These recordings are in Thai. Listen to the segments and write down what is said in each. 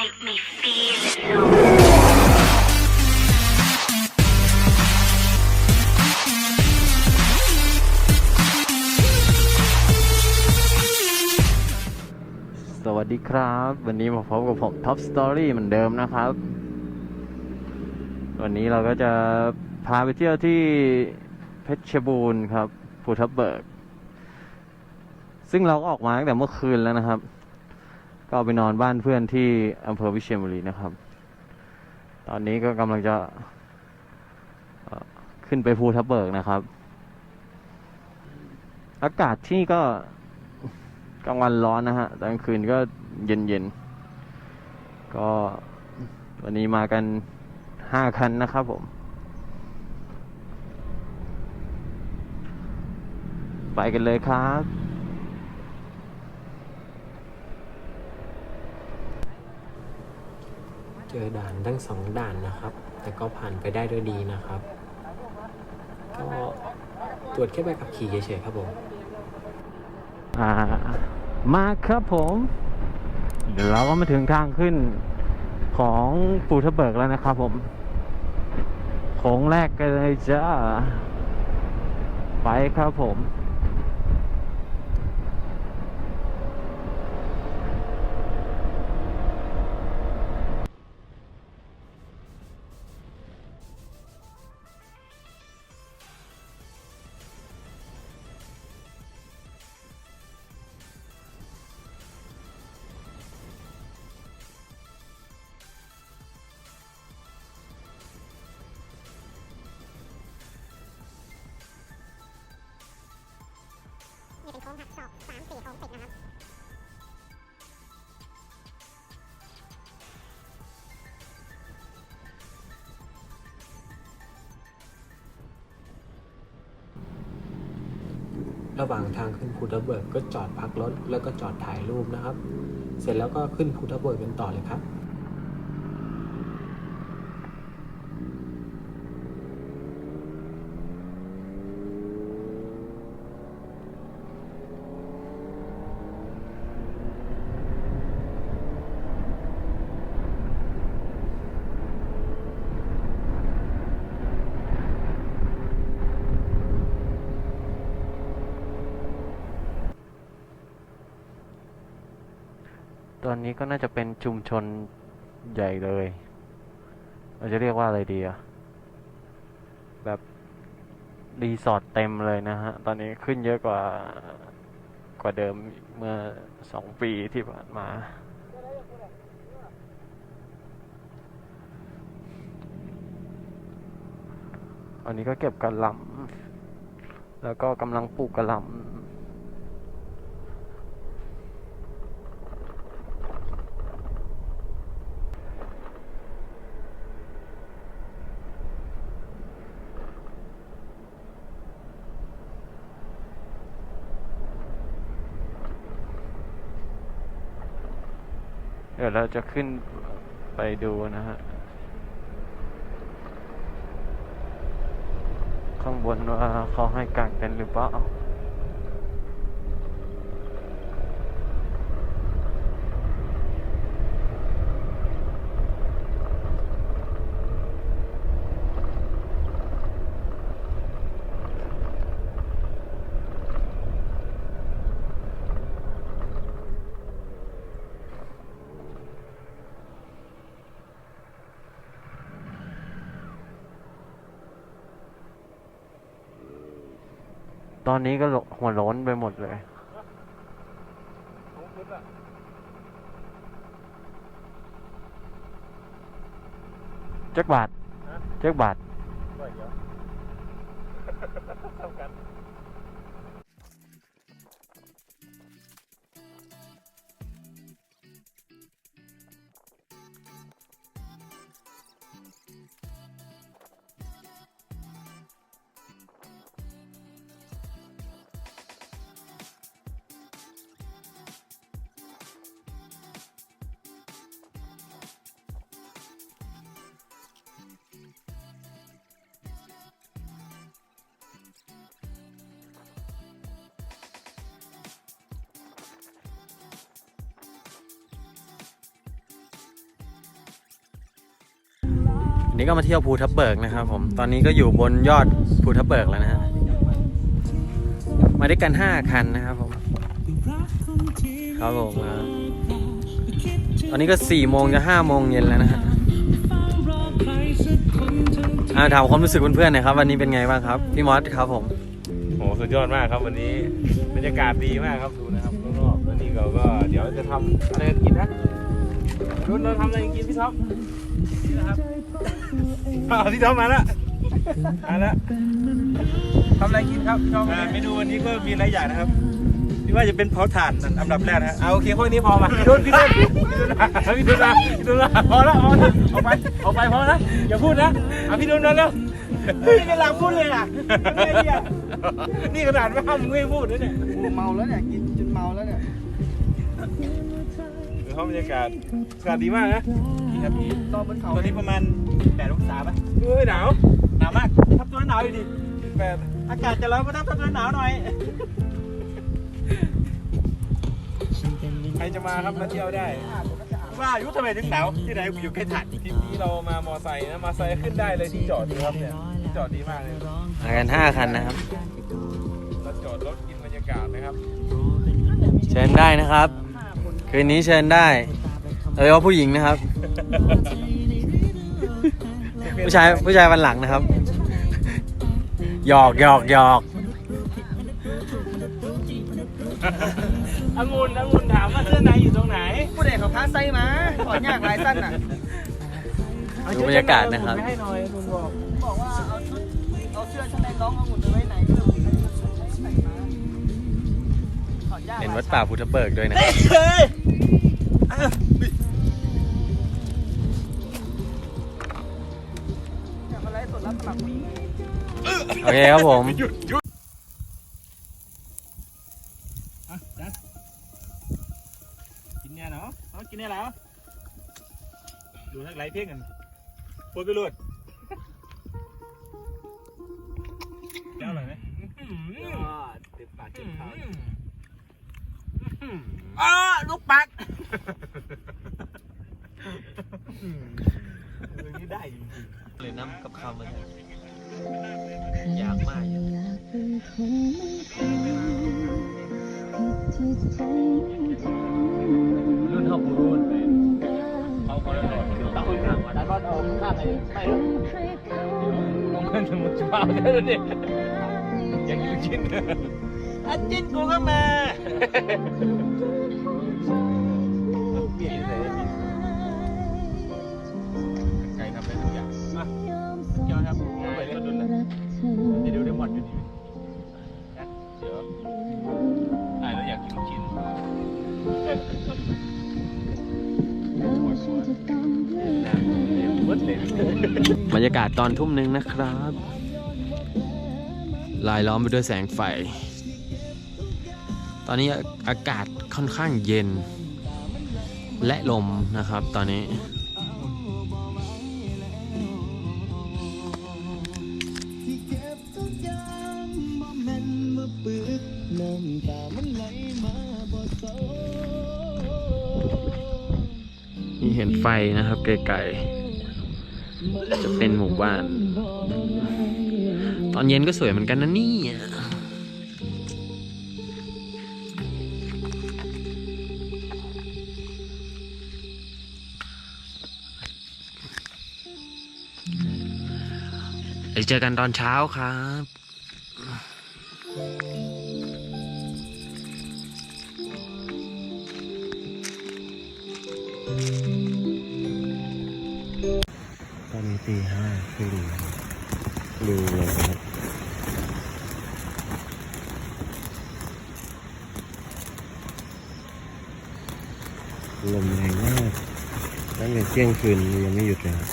make me feel alone. สวัสดีครับ วันนี้มาพบกับผมท็อปสตอรี่เหมือนเดิมนะครับ วันนี้เราก็จะพาไปเที่ยวที่เพชรบูรณ์ครับภูทับเบิก ซึ่งเราก็ออกมาตั้งแต่เมื่อคืนแล้วนะครับ ก็ไปนอนบ้านเพื่อนที่อำเภอวิเชียรบุรีนะครับ ตอนนี้ก็กำลังจะขึ้นไปภูทับเบิกนะครับ อากาศที่ก็กลางวันร้อนนะฮะตอนกลางคืนก็เย็นเย็นก็วันนี้มากันห้าคันนะครับผม ไปกันเลยครับ เจอด่านทั้งสองด่านนะครับ แต่ก็ผ่านไปได้ด้วยดีนะครับ ก็ตรวจแค่ใบขับขี่เฉยๆครับผมอ่ามาครับผม เดี๋ยวเราก็มาถึงทางขึ้นของปูทะเบิกแล้วนะครับผมโค้งแรกกันเลยจ้าไปครับผม หักศอกสามสี่โค้งติดนะครับระหว่างทางขึ้นภูทับเบิกก็จอดพักรถแล้วก็จอดถ่ายรูปนะครับ เสร็จแล้วก็ขึ้นภูทับเบิกกันต่อเลยครับ อนนี้ก็น่าจะเป็นชุมชนใหญ่เลย เราจะเรียกว่าอะไรดีอะแบบ รีสอร์ทเต็มเลยนะฮะ ตอนนี้ขึ้นเยอะกว่ากว่าเดิมเมื่อสองปีที่ผ่านมา อันนี้ก็เก็บกระหลำแล้วก็กำลังปลูกกระหลำ เดี๋ยวเราจะขึ้นไปดูนะฮะ ข้างบนว่าเขาให้กางเต็นท์หรือเปล่า อนนี้ก็หัวโล้นไปหมดเลยเจ๊กบาทเจ๊กบาท นี่ก็มาเที่ยวภูทับเบิกนะครับผม ตอนนี้ก็อยู่บนยอดภูทับเบิกแล้วนะฮะ มาด้วยกันห้าคันนะครับผม ครับผมครับตอนนี้ก็สี่โมงจะห้าโมงเย็นแล้วนะฮะอ่าถามความรู้สึกเพื่อนๆหน่อยครับ วันนี้เป็นไงบ้างครับ พี่มอสครับผมโอ้สุดยอดมากครับวันนี้บรรยากาศดีมากครับดูนะครับรอบๆแล้วนี่เราก็เดี๋ยวจะทำอะไรกันกินนะรุ่นเราทำอะไรกันกินพี่ท็อปนี่นะครับ อ้าวพี่ท็อปมาแล้วมาแล้วทำอะไรกินครับพี่ท็อปเมนูวันนี้ก็มีหลายอย่างนะครับพี่ว่าจะเป็นเผาถ่านอันดับแรกนะฮะเอาโอเคพวกนี้พอมาพี่ดุนพี่ดุนพี่ดุนนะพี่ดุนนะพี่ดุนนะพอแล้วพอแล้วเอาไปเอาไปพอแล้วอย่าพูดนะเอาพี่ดุนมาแล้วนี่กำลังพูดเลยอะนี่ขนาดไม่ห้ามมึงไม่พูดนะเนี่ยเมาแล้วเนี่ยกินจนเมาแล้วเนี่ยดูห้องบรรยากาศอากาศดีมากนะนี่ครับพี่ตอนบนเขาตอนนี้ประมาณ 8องศาป่ะเฮ้ยหนาวหนาวมากทับตัวหนาวอยู่ดิแปดอากาศจะร้อนก็ต้องทับตัวหนาวหน่อย ใครจะมาครับมาเที่ยวได้ ว่าอายุทำไมถึงหนาวที่ไหนอยู่ใกล้ถัดทริปนี้เรามามอไซค์นะ มอไซค์ขึ้นได้เลยที่จอดนะครับเนี่ยที่จอดดีมากเลย มากันห้าคันนะครับ เราจอดรถกินบรรยากาศนะครับ เชิญได้นะครับ คืนนี้เชิญได้โดยเฉพาะผู้หญิงนะครับ ผู้ชายผู้ชายวันหลังนะครับหยอกหยอกหยอกองุ่นองุ่นถามว่าเสื้อในอยู่ตรงไหนผู้เด็กเขาพาไส้มาถอนยากหลายสั้นอะดูบรรยากาศนะครับไม่ให้หน่อยคุณบอกบอกว่าเอาชุดเอาเสื้อชั้นในน้องเอาหุ่นไปไว้ไหนก็เลยใส่มาถอนยากเป็นวัดป่าพุทธเบิกด้วยนะ โอเคครับผมหยุดหยุดอะจัดกินเนี่ยเนาะเอากินเนี่ยแล้วดูทักไลฟ์เพ่งกันพูดไปรวดแล้วอร่อยไหมอื้อหือเต็มปากเต็มคอ้าลูกปักเรื่องนี้ได้จริงหรือน้ำกับข้าวมัน อยากมากรุ่นเท่าปูรุ่นเขาเขาเลยคือตั้งคนข้างว่าด้านรอดเอาข้ามไปไปลงเงินสมุดเช้าได้แล้วเนี่ยอยากกินลูกชิ้นอันจิ้นกูก็มาเปลี่ยนเลย เดี๋ยวได้หมดอยู่ดีเดี๋ยวอ่าแล้วอยากกินลูกชิ้นบรรยากาศตอนทุ่มหนึ่งนะครับ ลายล้อมไปด้วยแสงไฟ ตอนนี้อากาศค่อนข้างเย็น และลมนะครับตอนนี้ นี่เห็นไฟนะครับไกลๆจะเป็นหมู่บ้าน ตอนเย็นก็สวยเหมือนกันนะนี่เดี๋ยวเจอกันตอนเช้าครับ ตอนนี้ตีห้าครึ่งดูเลยครับลมแรงมากตั้งแต่เที่ยงคืนยังไม่หยุดเลยครับ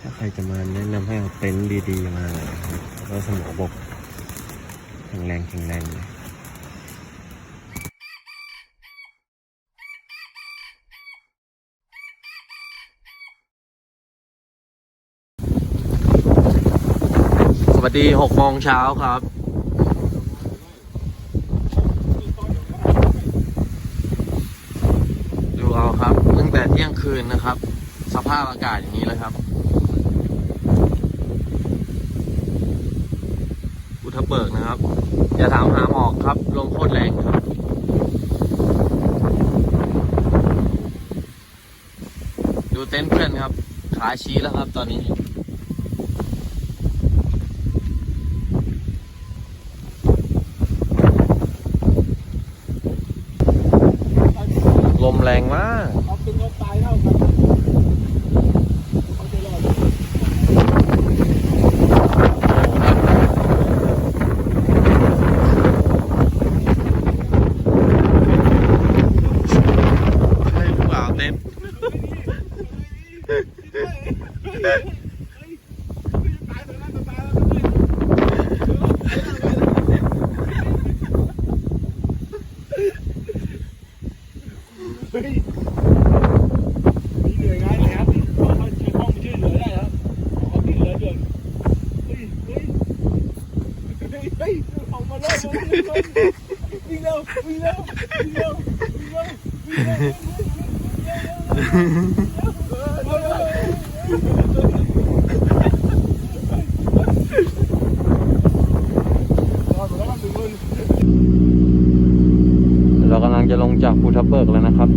ถ้าใครจะมาแนะนำให้เอาเต็นท์ดีๆมาเลยครับแล้วสมอบกแข็งแรงแข็งแรงเลย ตีหกโมงเช้าครับ ดูเอาครับเพิ่งยงคืนนะครับ สภาพอากาศอย่างนี้เลยครับอุทเบิกนะครับ อย่าถามหาหมอกครับ ลมโคตรแรงครับดูเต็นท์เพื่อนครับ ขาชี้แล้วครับตอนนี้ ลมแรงมาก เอาเป็นว่าตายเท่ากันเขาจะรอด ให้ผู้บ่าวเต็นท์ มีเหนื่อยงานเลยครับเขาเขาช่วยห้องช่วยเหลือได้ครับเขาช่วยเหลือด่วนเฮ้ยเฮ้ยเฮ้ยเฮ้ยออกมาเลยวิ่งเร็ววิ่งเร็ววิ่งเร็ววิ่งเร็ววิ่งเร็ววิ่งเร็ว เรากำลังจะลงจากภูทับเบิกแล้วนะครับ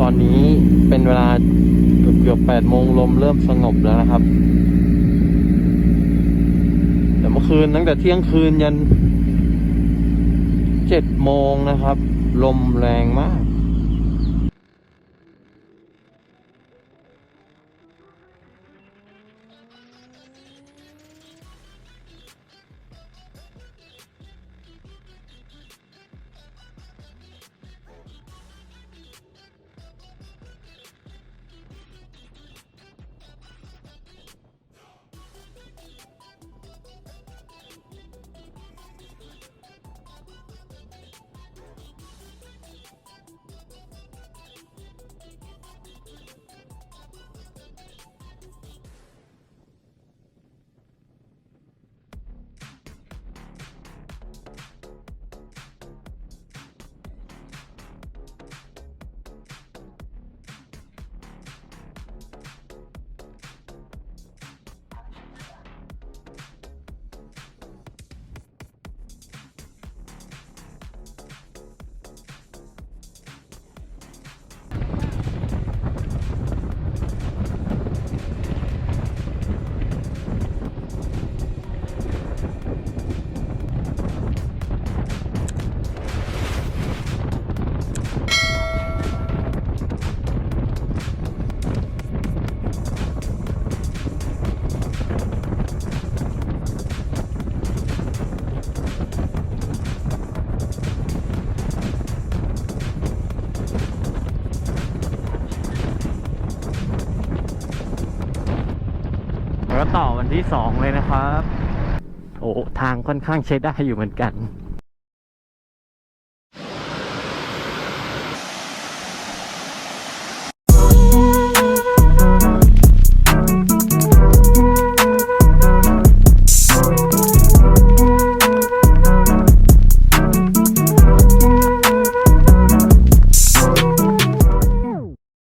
ตอนนี้เป็นเวลาเกือบเกือบแปดโมงลมเริ่มสงบแล้วนะครับ แต่เมื่อคืนตั้งแต่เที่ยงคืนยันเจ็ดโมงนะครับ ลมแรงมาก ก็ต่อวันที่สองเลยนะครับ โอ้ทางค่อนข้างใช้ได้อยู่เหมือนกัน